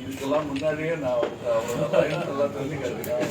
இதுக்கெல்லாம் முன்னாடியே நான் வந்து அவ்வளோ பயணத்தெல்லாம் சொல்லி கற்றுக்கிறேன்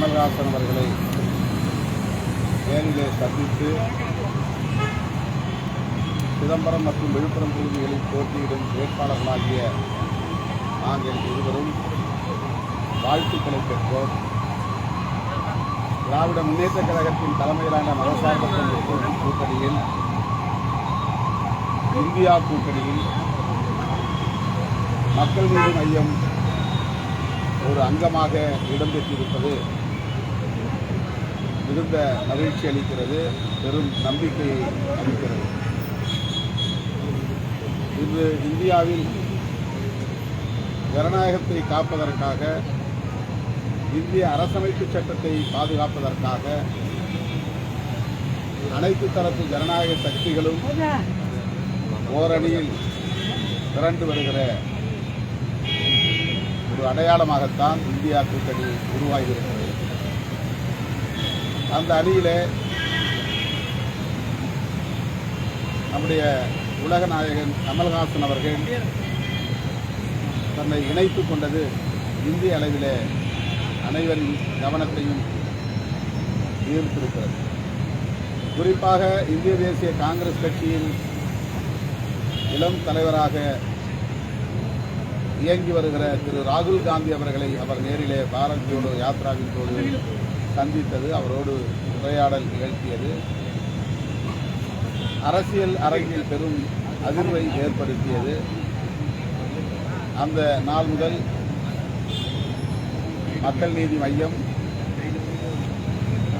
கமல்ஹாசன் அவர்களை நேரிலே சந்தித்து சிதம்பரம் மற்றும் விழுப்புரம் தொகுதிகளில் போட்டியிடும் வேட்பாளர்களாகிய நாங்கள் இருவரும் வாழ்த்துக்களை பெற்றோம். திராவிட முன்னேற்ற கழகத்தின் தலைமையிலான மதசார்பற்ற கூட்டணியில் இந்தியா கூட்டணியில் மக்கள் நீதி மையம் ஒரு அங்கமாக இடம்பெற்றிருப்பது மிகுந்த மகிழ்ச்சி அளிக்கிறது பெரும் நம்பிக்கையை அளிக்கிறது. இன்று இந்தியாவில் ஜனநாயகத்தை காப்பதற்காக இந்திய அரசமைப்பு சட்டத்தை பாதுகாப்பதற்காக அனைத்து தரப்பு ஜனநாயக சக்திகளும் ஓரணியில் திரண்டு வருகிற ஒரு அடையாளமாகத்தான் இந்தியா கூட்டணி உருவாகியிருக்கிறது. அந்த அணியில் நம்முடைய உலக நாயகன் கமல்ஹாசன் அவர்கள் தன்னை இணைத்துக் கொண்டது இந்திய அளவிலே அனைவரின் கவனத்தையும் ஈர்த்திருக்கிறது. குறிப்பாக இந்திய தேசிய காங்கிரஸ் கட்சியின் இளம் தலைவராக இயங்கி வருகிற திரு ராகுல் காந்தி அவர்களை அவர் நேரிலே பாரத் ஜோடோ யாத்ராவின் போது சந்தித்தது அவரோடு உரையாடல் நிகழ்த்தியது. அரசியல் அரங்கில் பெரும் அதிர்வை ஏற்படுத்தியது. அந்த நாள் முதல் மக்கள் நீதி மையம்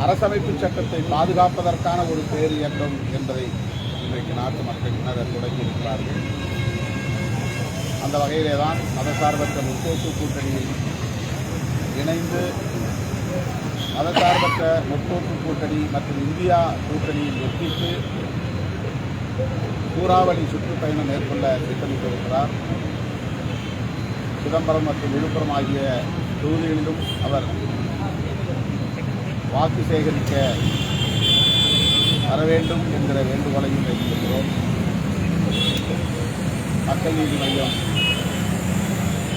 அரசமைப்பு சட்டத்தை பாதுகாப்பதற்கான ஒரு பேர் இயக்கம் என்பதை இன்றைக்கு நாட்டு மக்கள் தொடங்கி இருக்கிறார்கள் அந்த வகையிலே தான் மதசார்பற்ற முற்போக்கு கூட்டணியில் இணைந்து மதசார்பற்ற முற்போக்கு கூட்டணி மற்றும் இந்தியா கூட்டணியை ஒப்பிட்டு சூறாவளி சுற்றுப்பயணம் மேற்கொள்ள திட்டமிட்டிருக்கிறார். சிதம்பரம் மற்றும் விழுப்புரம் ஆகிய தொகுதிகளிலும் அவர் வாக்கு சேகரிக்க வர வேண்டும் என்கிற வேண்டுகோளையும் வைத்திருக்கிறோம். மக்கள் நீதி மையம்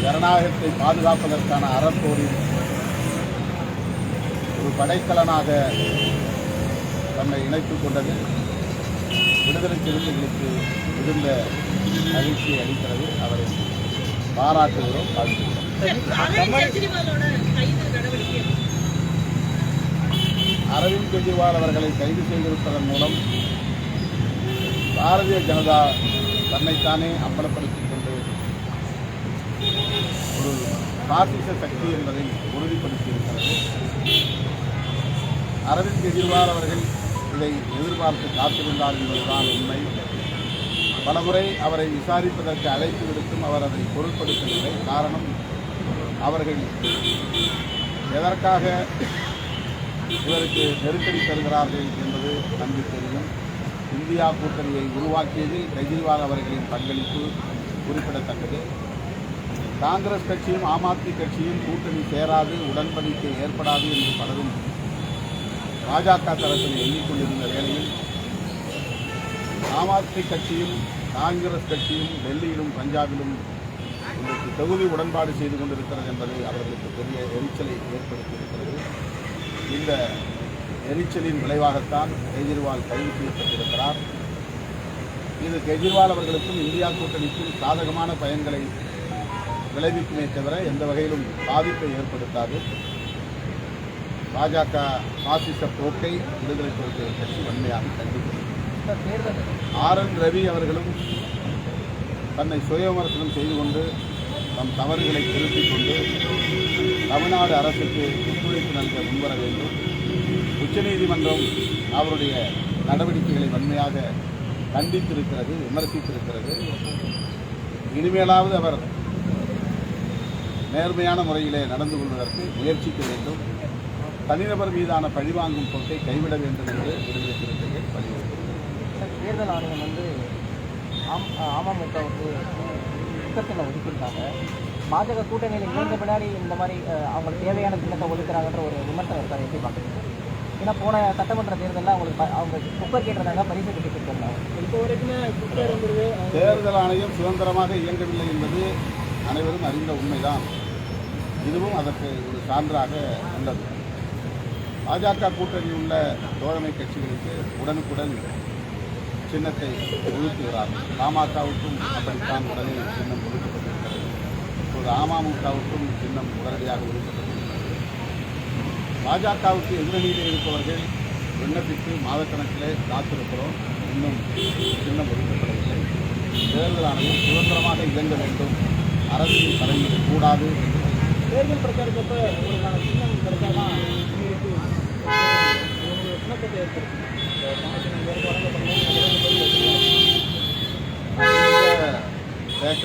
ஜனநாயகத்தை பாதுகாப்பதற்கான அறப்போரின் ஒரு படைக்கலனாக தன்னை இணைத்துக் கொண்டது. விடுதலை சிறுத்தைகளுக்கு மிகுந்த மகிழ்ச்சியை அளிக்கிறது. அவரை பாராட்டுகிறோம் வாழ்த்துகிறோம். அரவிந்த் அரவிந்த் கெஜ்ரிவால் அவர்களை கைது செய்திருப்பதன் மூலம் பாரதிய ஜனதா தன்னைத்தானே அம்பலப்படுத்திக் கொண்டு ஒரு பாசிச சக்தி என்பதை உறுதிப்படுத்தியிருக்கிறது. அரவிந்த் கெஜ்ரிவால் அவர்கள் இதை எதிர்பார்த்து காத்திருந்தார் என்பதுதான் உண்மை. பலமுறை அவரை விசாரிப்பதற்கு அழைப்பு விடுத்தும் அவர் அதை பொருட்படுத்தவில்லை. காரணம் அவர்கள் எதற்காக இவருக்கு நெருக்கடி தருகிறார்கள் என்பது நன்கு தெரியும். இந்தியா கூட்டணியை உருவாக்கியதில் கெஜ்ரிவால் அவர்களின் பங்களிப்பு குறிப்பிடத்தக்கது. காங்கிரஸ் கட்சியும் ஆம் ஆத்மி கட்சியும் கூட்டணி சேராது உடன்படிக்கை ஏற்படாது என்று பலரும் பாஜக தரப்பில் எண்ணிக்கொண்டிருந்த வேளையில் ஆம் ஆத்மி கட்சியும் காங்கிரஸ் கட்சியும் டெல்லியிலும் பஞ்சாபிலும் இன்றைக்கு தொகுதி உடன்பாடு செய்து கொண்டிருக்கிறது என்பது அவர்களுக்கு பெரிய எரிச்சலை ஏற்படுத்தியிருக்கிறது. இந்த எரிச்சலின் விளைவாகத்தான் கெஜ்ரிவால் கைது செய்யப்பட்டிருக்கிறார். இது கெஜ்ரிவால் அவர்களுக்கும் இந்தியா கூட்டணிக்கும் சாதகமான பயன்களை விளைவிக்குமே தவிர எந்த வகையிலும் பாதிப்பை ஏற்படுத்தாது. பாஜக பாசிச போக்கை விடுதலை புலிகள் கட்சி வன்மையாக கண்டிக்கிறது ஆர் என் ரவி அவர்களும் தன்னை சுய விமர்சனம் செய்து கொண்டு தம் தவறுகளை திருத்திக் கொண்டு தமிழ்நாடு அரசுக்கு ஒத்துழைப்பு நல்க முன்வர வேண்டும். உச்சநீதிமன்றம் அவருடைய நடவடிக்கைகளை வன்மையாக கண்டித்திருக்கிறது விமர்சித்திருக்கிறது. இனிமேலாவது அவர் நேர்மையான முறையிலே நடந்து கொள்வதற்கு முயற்சிக்க வேண்டும். தனிநபர் மீதான பழிவாங்கும் போக்கை கைவிட வேண்டும் என்று விடுதலை சிறுத்தைகள் தேர்தல் ஆணையம் வந்து ஆம் அமமுகவுக்கு சின்னத்தில் ஒதுக்கியிருக்காங்க. பாஜக கூட்டணியில் இணைந்த பின்னாடி இந்த மாதிரி அவங்களுக்கு தேவையான சின்னத்தை ஒதுக்குறாங்கன்ற ஒரு விமர்சனம் இருக்காது. எப்படி பார்க்குறீங்க ஏன்னா போன சட்டமன்ற தேர்தலில் அவங்களுக்கு அவங்க குப்பர் கேட்டிருந்தாங்க பரிசு கட்டி கொடுத்துருந்தாங்க இப்போ வரைக்குமே தேர்தல் ஆணையம் சுதந்திரமாக இயங்கவில்லை என்பது அனைவரும் அறிந்த உண்மைதான். இதுவும் அதற்கு ஒரு சான்றாக உள்ளது. பாஜக கூட்டணியில் உள்ள தோழமை கட்சிகளுக்கு உடனுக்குடன் சின்னத்தை ஒதுக்குகிறார்கள் பாமகவுக்கும் அப்படித்தான் உடனே சின்னம் ஒழுக்கப்பட்டிருக்கிறது இப்போது அமமுகவுக்கும் சின்னம் உடனடியாக ஒழுக்கப்பட்டிருக்கிறது பாஜகவுக்கு எதிரணியில் இருப்பவர்கள் விண்ணப்பித்து மாதக்கணக்கிலே காத்திருக்கிறோம். இன்னும் சின்னம் ஒழுக்கப்படவில்லை தேர்தல் ஆணையம் சுதந்திரமாக இயங்க வேண்டும். அரசியல் தலைமையில் கூடாது. என்று தேர்தல் பிரச்சாரத்தை உங்களுக்கான சின்னம் கிடைச்சாதான் உங்களுக்கு ஒரு சின்னத்தை ஏற்படுத்தும்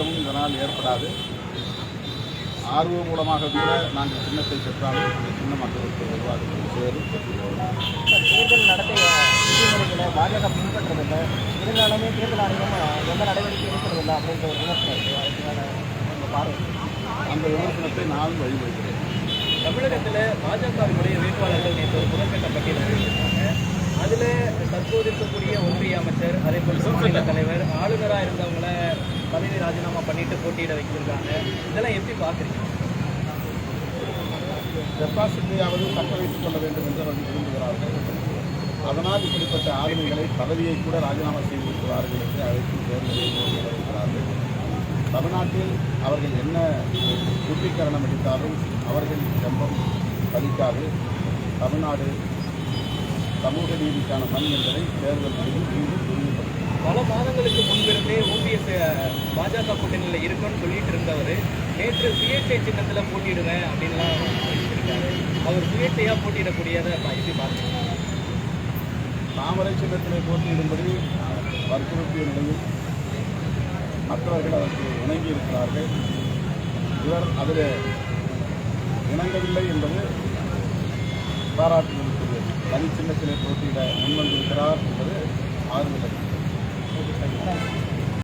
எந்த இதனால் ஏற்படாது. ஆர்வம் மூலமாக கூட நாங்கள் சின்னத்தை பெற்றாலும் அந்த சின்ன மக்களுக்கு நிர்வாகத்தில் சேரும் தேர்தல் நடத்தை விதிமுறைகளை பாஜக பின்பற்றதில்லை இருந்தாலுமே தேர்தல் ஆணையம் எந்த நடவடிக்கை எடுக்கிறதில்லை அப்படின்ற ஒரு விமர்சனம் பார்வை அந்த விமர்சனத்தை நானும் வழிபடுகிறேன் தமிழகத்தில் பாஜகவினுடைய வேட்பாளர்கள் நேற்று ஒரு முதற்கட்ட பட்டியல் அறிவிச்சிருக்காங்க அதில் தற்போது இருக்கக்கூடிய ஒன்றிய அமைச்சர் அதே போல் மாநில தலைவர் ஆளுநராக இருந்தவங்கள பதவி ராஜினாமா பண்ணிட்டு போட்டியிட வைக்கிறாங்க இதெல்லாம் எப்படி பார்க்குறீங்க? டெபாசிட்டையாவது தக்க வைத்துக் கொள்ள வேண்டும் என்று அவர்கள் விரும்புகிறார்கள். அதனால் இப்படிப்பட்ட ஆளுமைகளை பதவியை கூட ராஜினாமா செய்திருக்கிறார்கள் என்று அழைத்து தேர்தலில் தமிழ்நாட்டில் அவர்கள் என்ன சுத்திகரணம் அளித்தாலும் அவர்கள் ஜம்பம் பலிக்காது தமிழ்நாடு சமூக நீதிக்கான மண் என்பதை தேர்தல் முடிவில் மீண்டும் மாதங்களுக்கு முன்பிருந்தே ஓபிஎஸ் பாஜக கூட்டணியில் இருக்குன்னு சொல்லிட்டு இருந்தவர் நேற்று சுயேட்சை சின்னத்தில் போட்டியிடுவேன் அப்படின்லாம் அறிவிச்சிருக்காரு அவர் சுயேட்சையாக போட்டியிடக்கூடியதை பா- எப்படி தாமரை சின்னத்தில் போட்டியிடும்படி வற்புறுத்திய நிலையில் மற்றவர்கள் அதற்கு இணங்கி இருக்கிறார்கள். இவர் அதில் இணங்கவில்லை என்பது பாராட்டுதலுக்குரியது. தனி சின்னத்திலே போட்டியிட முன்வந்திருக்கிறார் என்பது ஆறுதல் Thank you.